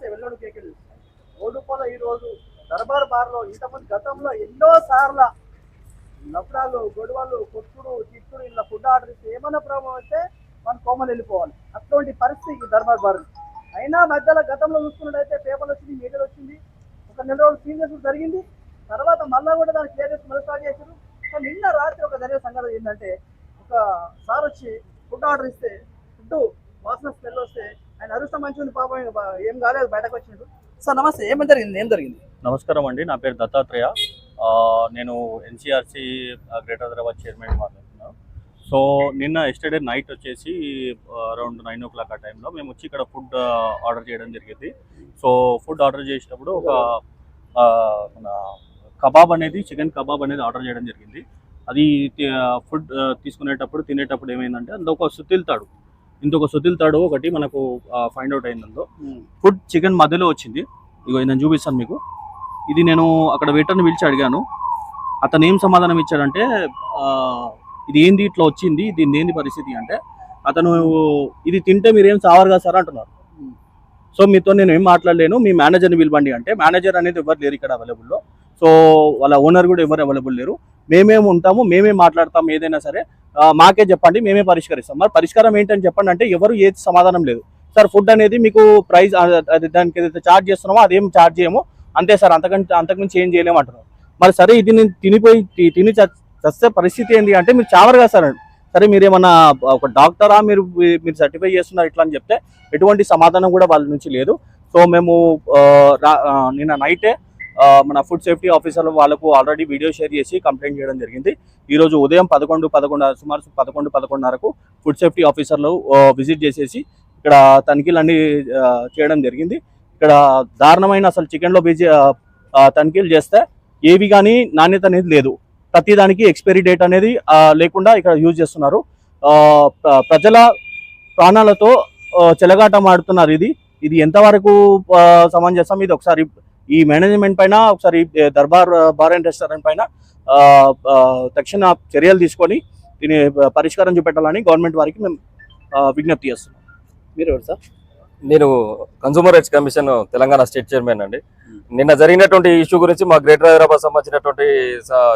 నమస్తే వెల్లడి కేకలు. ఓడుపోల ఈ రోజు దర్బార్ బార్లో ఇంతమంది గతంలో ఎన్నో సార్ల నఫరాలు గొడవలు కొట్టుడు తిట్టుడు ఇలా ఫుడ్ ఆర్డర్ ఇస్తే ఏమైనా ప్రాబ్లం అయితే మనం కోమలు వెళ్ళిపోవాలి. అటువంటి పరిస్థితి దర్బార్ బార్ అయినా మధ్యలో గతంలో చూసుకున్నట్టయితే పేపర్లు వచ్చింది మీడియాలు వచ్చింది. ఒక నెల రోజులు సీరియస్ జరిగింది. తర్వాత మళ్ళా కూడా దాన్ని క్లియర్ చేసి మళ్ళీ స్టార్ట్ చేశారు. నిన్న రాత్రి ఒక జరిగే సంగతి ఏంటంటే ఒక సార్ వచ్చి ఫుడ్ ఆర్డర్ ఇస్తే ఫుడ్ వాసన స్మెల్ వస్తే నరుస్తా మంచి ఉంది పాపం ఏం కాలేదు బయటకు వచ్చిండు. సార్ నమస్తే ఏం జరిగింది ఏం జరిగింది? నమస్కారం అండి నా పేరు దత్తాత్రేయ. నేను ఎన్సీఆర్సీ గ్రేటర్ హైదరాబాద్ చైర్మన్ మాట్లాడుతున్నాను సో నిన్న ఎస్టర్డే నైట్ వచ్చేసి అరౌండ్ నైన్ ఓ క్లాక్ ఆ టైంలో మేము వచ్చి ఇక్కడ ఫుడ్ ఆర్డర్ చేయడం జరిగింది. సో ఫుడ్ ఆర్డర్ చేసినప్పుడు ఒక మన కబాబ్ అనేది చికెన్ కబాబ్ అనేది ఆర్డర్ చేయడం జరిగింది. అది ఫుడ్ తీసుకునేటప్పుడు తినేటప్పుడు ఏమైందంటే అందులో ఒక సుతిల్ తాడు. ఇంకొక సుతిల్ తాడు ఒకటి మనకు ఫైండ్ అవుట్ అయిందో ఫుడ్ చికెన్ మధ్యలో వచ్చింది. ఇగో నేను చూపిస్తాను మీకు. ఇది నేను అక్కడ వెయిటర్ని పిలిచి అడిగాను. అతను ఏం సమాధానం ఇచ్చాడంటే ఇది ఏంది ఇట్లా వచ్చింది దీన్ని ఏంది పరిస్థితి అంటే అతను ఇది తింటే మీరేం సావరు కదా సార్ అంటున్నారు. సో మీతో నేను ఏం మాట్లాడలేను మీ మేనేజర్ని పిలవండి అంటే మేనేజర్ అనేది ఎవరు లేరు ఇక్కడ అవైలబుల్లో సో వాళ్ళ ఓనర్ కూడా ఎవరు అవైలబుల్ లేరు. మేమేం ఉంటాము మేమే మాట్లాడతాం ఏదైనా సరే మాకే చెప్పండి మేమే పరిష్కరిస్తాం. మరి పరిష్కారం ఏంటని చెప్పండి అంటే ఎవరు ఏది సమాధానం లేదు. సార్ ఫుడ్ అనేది మీకు ప్రైస్ దానికి ఏదైతే ఛార్జ్ చేస్తున్నామో అదేం ఛార్జ్ చేయము. అంతే సార్ అంతకంటే అంతకుమించి ఏం చేయలేము అంటున్నారు. మరి సరే ఇది నేను తినిపోయి తి- తిని చస్తే పరిస్థితి ఏంటి అంటే మీరు చావరు కదా సార్. సరే మీరు ఏమన్నా ఒక డాక్టరా? మీరు మీరు సర్టిఫై చేస్తున్నారు ఇట్లా అని చెప్తే ఎటువంటి సమాధానం కూడా వాళ్ళ నుంచి లేదు. సో మేము నిన్న నైటే మన ఫుడ్ సేఫ్టీ ఆఫీసర్ వాళ్ళకు ఆల్రెడీ వీడియో షేర్ చేసి కంప్లైంట్ చేయడం జరిగింది. ఈ రోజు ఉదయం పదకొండు పదకొండు సుమారు పదకొండు పదకొండున్నరకు ఫుడ్ సేఫ్టీ ఆఫీసర్లు విజిట్ చేసేసి ఇక్కడ తనిఖీలు చేయడం జరిగింది. ఇక్కడ దారుణమైన అసలు చికెన్లో బిజీ తనిఖీలు చేస్తే ఏవి కానీ నాణ్యత అనేది లేదు. ప్రతిదానికి ఎక్స్పైరీ డేట్ అనేది లేకుండా ఇక్కడ యూజ్ చేస్తున్నారు. ప్రజల ప్రాణాలతో చెలగాటం ఆడుతున్నారు ఇది. ఇది ఎంతవరకు సమంజసం? ఇది ఒకసారి ఈ మేనేజ్మెంట్ పైన ఒకసారి దర్బార్ బార్ అండ్ రెస్టారెంట్ పైన తక్షణ చర్యలు తీసుకొని దీని పరిష్కారం చూపెట్టాలని గవర్నమెంట్ వారికి మేము విజ్ఞప్తి చేస్తున్నాం. మీరు ఎవరు సార్? నేను consumer rights commission Telangana state chairman అండి. నిన్న జరిగినటువంటి ఇష్యూ గురించి మా గ్రేటర్ హైదరాబాద్ సంబంధించినటువంటి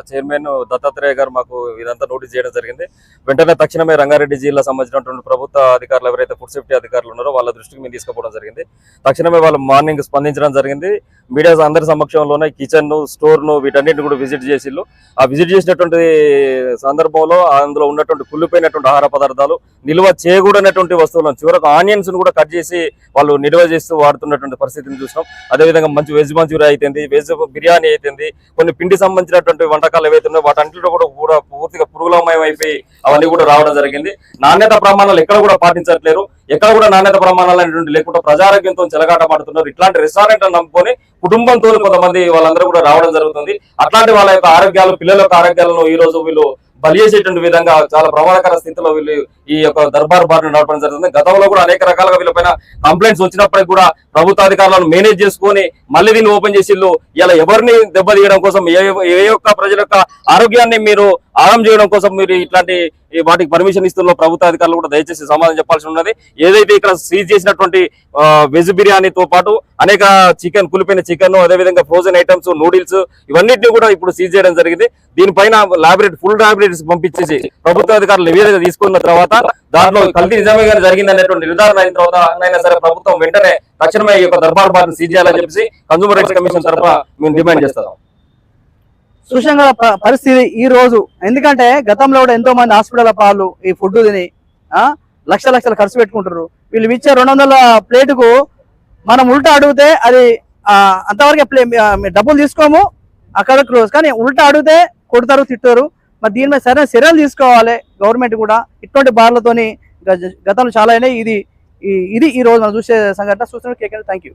చైర్మన్ దత్తాత్రేయ గారు మాకు ఇదంతా నోటీస్ చేయడం జరిగింది. వెంటనే తక్షణమే రంగారెడ్డి జిల్లా సంబంధించినటువంటి ప్రభుత్వ అధికారులు ఎవరైతే ఫుడ్ సేఫ్టీ అధికారులు ఉన్నారో వాళ్ళ దృష్టికి మేము తీసుకుపోవడం జరిగింది. తక్షణమే వాళ్ళు మార్నింగ్ స్పందించడం జరిగింది. మీడియా అందరి సమక్షంలోనే కిచెన్ స్టోర్ను వీటన్నిటిని కూడా విజిట్ చేసిళ్ళు. ఆ విజిట్ చేసినటువంటి సందర్భంలో అందులో ఉన్నటువంటి కుళ్ళిపోయినటువంటి ఆహార పదార్థాలు నిల్వ చేయకూడనటువంటి వస్తువులను చివరకు ఆనియన్స్ను కూడా కట్ చేసి వాళ్ళు నిల్వ చేస్తూ వాడుతున్నటువంటి పరిస్థితిని చూసినాం. అదేవిధంగా మంచి వెజ్ మంచూరియా అవుతుంది వెజ్ బిర్యానీ అవుతుంది కొన్ని పిండి సంబంధించినటువంటి వంటకాలు ఏవైతే వాటన్నిటిలో కూడా కూడా పూర్తిగా పురుగులమయం అయిపోయి అవన్నీ కూడా రావడం జరిగింది. నాణ్యత ప్రమాణాలు ఎక్కడ కూడా పాటించట్లేరు. ఎక్కడ కూడా నాణ్యత ప్రమాణాలు అనేటువంటి లేకుండా ప్రజారోగ్యంతో చెలగాట పడుతున్నారు ఇట్లాంటి రెస్టారెంట్ నమ్ముకొని కుటుంబంతో కొంతమంది వాళ్ళందరూ కూడా రావడం జరుగుతుంది. అట్లాంటి వాళ్ళ యొక్క ఆరోగ్యాలు పిల్లల యొక్క ఆరోగ్యాలను ఈ రోజు వీళ్ళు బలియేసేటువంటి విధంగా చాలా ప్రమాదకర స్థితిలో వీళ్ళు ఈ యొక్క దర్బార్ బార్ను నడపడం జరుగుతుంది. గతంలో కూడా అనేక రకాలుగా వీళ్ళపైన కంప్లైంట్స్ వచ్చినప్పటికీ కూడా ప్రభుత్వ అధికారులను మేనేజ్ చేసుకొని మళ్ళీ దీన్ని ఓపెన్ చేసి ఇలా ఎవరిని దెబ్బతీయడం కోసం ఏ ఏ యొక్క ప్రజల యొక్క ఆరోగ్యాన్ని మీరు ఆరం చేయడం కోసం మీరు ఇట్లాంటి వాటికి పర్మిషన్ ఇస్తున్న ప్రభుత్వ అధికారులు కూడా దయచేసి సమాధానం చెప్పాల్సి ఉన్నది. ఏదైతే ఇక్కడ సీజ్ చేసినటువంటి వెజ్ బిర్యానీతో పాటు అనేక చికెన్ కులిపోయిన చికెన్ అదేవిధంగా ఫ్రోజన్ ఐటమ్స్ నూడిల్స్ ఇవన్నిటిని కూడా ఇప్పుడు సీజ్ చేయడం జరిగింది. దీనిపైన లాబొరేటరీ ఫుల్ లాబొరేటరీస్ పంపించేసి ప్రభుత్వ అధికారులు నివేదిక తీసుకున్న తర్వాత దాంట్లో కల్తీ నిజమే కానీ జరిగింది అనేటువంటి నిర్ధారణ అయిన తర్వాత అయినా సరే ప్రభుత్వం వెంటనే తక్షణమే ఈ యొక్క దర్బార్ బార్ సీజ్ చేయాలని చెప్పేసి కన్సూమర్ రైట్స్ కమిషన్ తరఫున మేము డిమాండ్ చేస్తాం. చూసాం పరిస్థితి ఈ రోజు. ఎందుకంటే గతంలో కూడా ఎంతో మంది హాస్పిటల్ పాలు ఈ ఫుడ్ తిని లక్ష లక్షలు ఖర్చు పెట్టుకుంటారు వీళ్ళు ఇచ్చే రెండు వందల ప్లేటుకు మనం ఉల్టా అడిగితే అది అంతవరకే ప్లే డబ్బులు తీసుకోము అక్కడ క్లోజ్. కానీ ఉల్టా అడిగితే కొడతారు తిట్టారు. మరి దీని మీద సరైన చర్యలు తీసుకోవాలి గవర్నమెంట్ కూడా. ఇటువంటి బార్లతోని గతంలో చాలా అయినాయి. ఇది ఈ- ఇది ఈ రోజు మనం చూసే సంఘటన. చూస్తున్నాడు కేకే థ్యాంక్ యూ